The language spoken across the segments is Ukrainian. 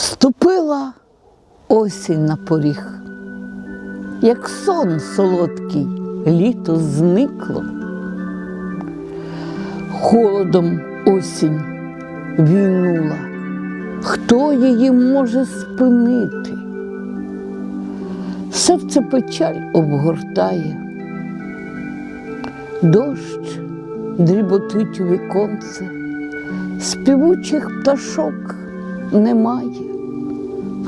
Ступила осінь на поріг, як сон солодкий, літо зникло. Холодом осінь війнула, хто її може спинити? Серце печаль обгортає, дощ дріботить у віконце, співучих пташок немає,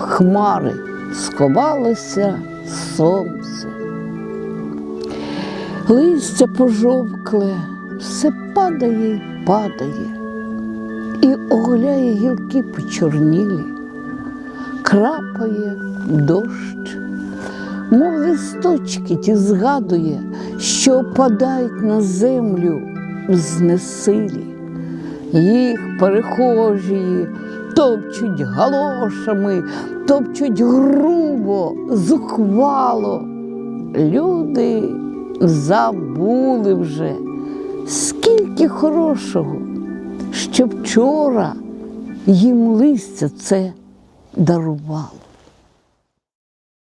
хмари сховалося сонце. Листя пожовкле, все падає й падає, і оголяє гілки почорнілі, крапає дощ, мов листочки ті згадує, що опадають на землю в знесилі. Їх перехожі топчуть галошами, топчуть грубо, зухвало. Люди забули вже, скільки хорошого, що вчора їм листя це дарувало.